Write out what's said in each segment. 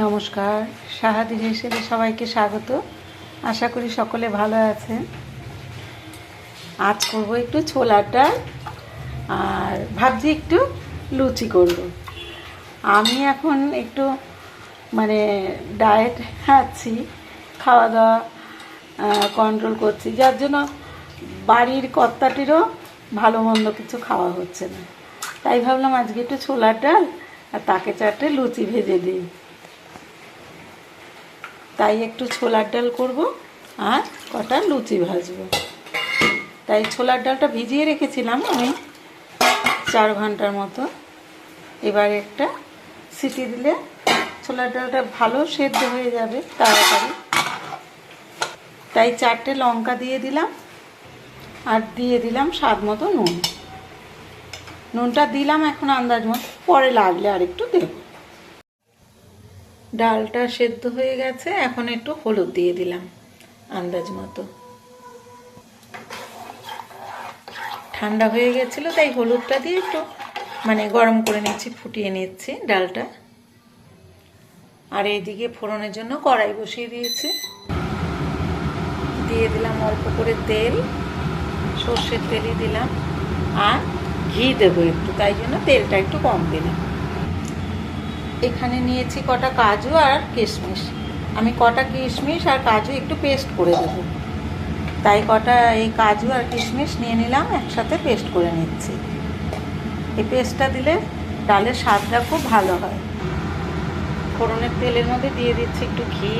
নমস্কার। সাহাদি হিসেবে সবাইকে স্বাগত। আশা করি সকলে ভালো আছেন। আজ করব একটু ডাল আর ভাবছি একটু লুচি করব। আমি এখন একটু মানে ডায়েট আছি খাওয়া দাওয়া কন্ট্রোল করছি। যার জন্য বাড়ির কর্তাটিরও ভালো মন্দ কিছু খাওয়া হচ্ছে না। তাই ভাবলাম আজকে একটু ছোলার ডাল আর তাকে চারটে লুচি ভেজে দিই। তাই একটু ছোলার ডাল করব আর কটা লুচি ভাজবো। তাই ছোলার ডালটা ভিজিয়ে রেখেছিলাম আমি চার ঘণ্টার মতো। এবারে একটা সিটি দিলে ছোলার ডালটা ভালো সেদ্ধ হয়ে যাবে তাড়াতাড়ি। তাই চারটে লঙ্কা দিয়ে দিলাম আর দিয়ে দিলাম স্বাদ মতো নুন। নুনটা দিলাম এখন আন্দাজ মতো, পরে লাগলে আর একটু দেবো। ডালটা সেদ্ধ হয়ে গেছে, এখন একটু হলুদ দিয়ে দিলাম, আন্দাজ মতো। ঠান্ডা হয়ে গেছিল, তাই হলুদটা দিয়ে একটু মানে গরম করে নিচ্ছি, ফুটিয়ে নিচ্ছি ডালটা। আর এইদিকে ফোড়নের জন্য কড়াই বসিয়ে দিয়েছি। দিয়ে দিলাম অল্প করে তেল, সর্ষের তেলই দিলাম। আর ঘি দেবো একটু, তাই জন্য তেলটা একটু কম দিলাম। এখানে নিয়েছি কটা কাজু আর কিশমিশ। আমি কটা কিশমিশ আর কাজু একটু পেস্ট করে দেবো। তাই কটা এই কাজু আর কিশমিশ নিয়ে নিলাম, একসাথে পেস্ট করে নিচ্ছি। এই পেস্টটা দিলে ডালের স্বাদটা খুব ভালো হয়। ফোড়নের তেলের মধ্যে দিয়ে দিচ্ছি একটু ঘি,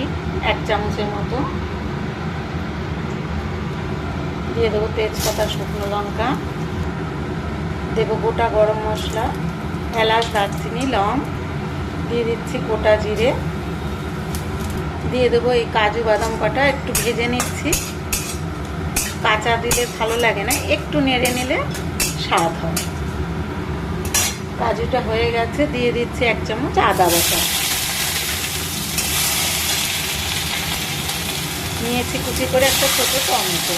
এক চামচের মতো। দিয়ে দেবো তেজপাতা, শুকনো লঙ্কা। দেবো গোটা গরম মশলা, এলাচ, দারচিনি, লং। দিয়ে দিচ্ছি গোটা জিরে। দিয়ে দেবো এই কাজু বাদাম কটা, একটু ভেজে নিচ্ছি। কাঁচা দিলে ভালো লাগে না, একটু নেড়ে নিলে স্বাদ হয়। কাজুটা হয়ে গেছে, দিয়ে দিচ্ছি এক চামচ আদা বাটা। নিয়েছি কুচি করে একটা ছোটো টমেটো।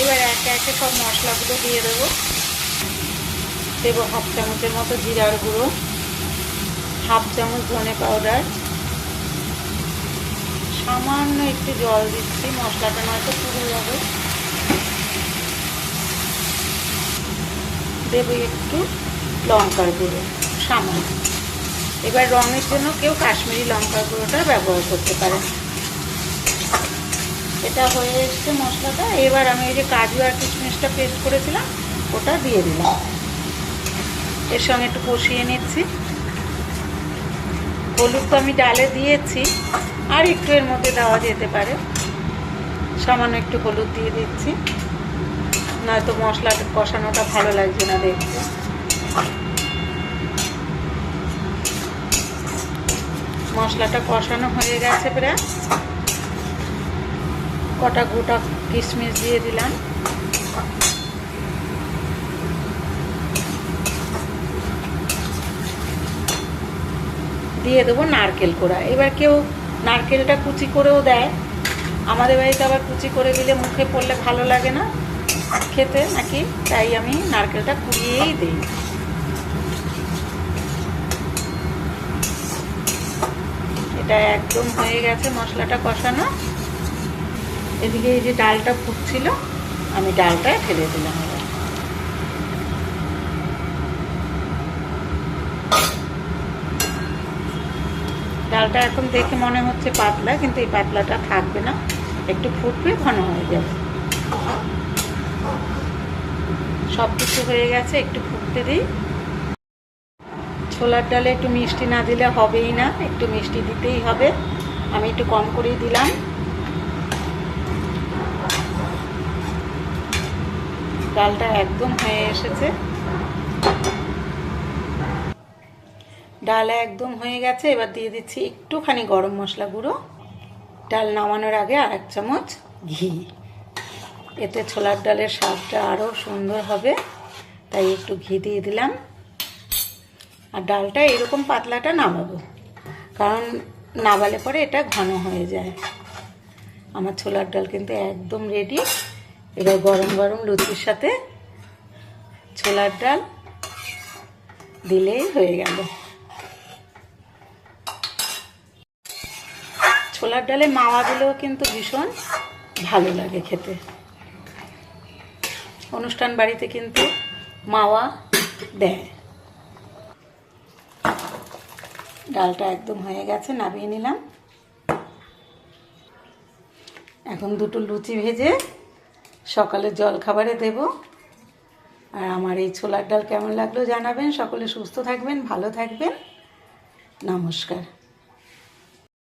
এবার একে একে সব মশলাগুলো দিয়ে দেবো। দেবো হাফ চামচের মতো জিরার গুঁড়ো হাফ চামচ ধনে পাউডার সামান্য একটু জল দিচ্ছি, মশলাটা নয়তো পুড়ে যাবে। দেবো একটু লঙ্কার গুঁড়ো, সামান্য। এবার রঙের জন্য কেউ কাশ্মীরি লঙ্কার গুঁড়োটা ব্যবহার করতে পারে। এটা হয়ে এসছে মশলাটা। এবার আমি এই যে কাজু আর কিশমিশটা পেস্ট করেছিলাম, ওটা দিয়ে দিলাম। এর সঙ্গে একটু কষিয়ে নিচ্ছি। হলুদ তো আমি ডালে দিয়েছি, আর একটু এর মধ্যে দেওয়া যেতে পারে। সামান্য একটু হলুদ দিয়ে দিচ্ছি। নয়তো মশলাটা কষানোটা ভালো লাগছে না দেখতে। মশলাটা কষানো হয়ে গেছে প্রায়। কটা গোটা কিশমিশ দিয়ে দিলাম। দিয়ে দেবো নারকেল কোড়া। এবার কেউ নারকেলটা কুচি করেও দেয়। আমাদের বাড়িতে আবার কুচি করে দিলে মুখে পড়লে ভালো লাগে না খেতে নাকি? তাই আমি নারকেলটা কুড়িয়েই দিই। এটা একদম হয়ে গেছে মশলাটা কষানো। এদিকে এই যে ডালটা ফুটছিল, আমি ডালটা ফেলে দিলাম এবার ডালটা এখন দেখে মনে হচ্ছে পাতলা, কিন্তু এই পাতলাটা থাকবে না। একটু ফুটবে ঘন হয়ে যাবে। সব কিছু হয়ে গেছে, একটু ফুটতে দিই। ছোলার ডালে একটু মিষ্টি না দিলে হবেই না, একটু মিষ্টি দিতেই হবে। আমি একটু কম করেই দিলাম। ডালটা একদম হয়ে এসেছে। ডাল একদম হয়ে গেছে, এবার দিয়ে দিচ্ছি একটুখানি গরম মশলা গুঁড়ো। ডাল নামানোর আগে আর এক চামচ ঘি। এতে ছোলার ডালের স্বাদটা আরও সুন্দর হবে, তাই একটু ঘি দিয়ে দিলাম। আর ডালটা এরকম পাতলাটা নামাবো, কারণ নামালে পরে এটা ঘন হয়ে যায়। আমার ছোলার ডাল কিন্তু একদম রেডি এবার গরম গরম লুচির সাথে ছোলার ডাল দিলেই হয়ে গেল। ছোলার ডালে মাওয়া দিলেও কিন্তু ভীষণ ভালো লাগে খেতে। অনুষ্ঠান বাড়িতে কিন্তু মাওয়া দেয়। ডালটা একদম হয়ে গেছে, নামিয়ে নিলাম। এখন দুটো লুচি ভেজে সকালে জল খাবারে দেব। আর আমার এই ছোলার ডাল কেমন লাগল জানাবেন। সকলে সুস্থ থাকবেন, ভালো থাকবেন। নমস্কার।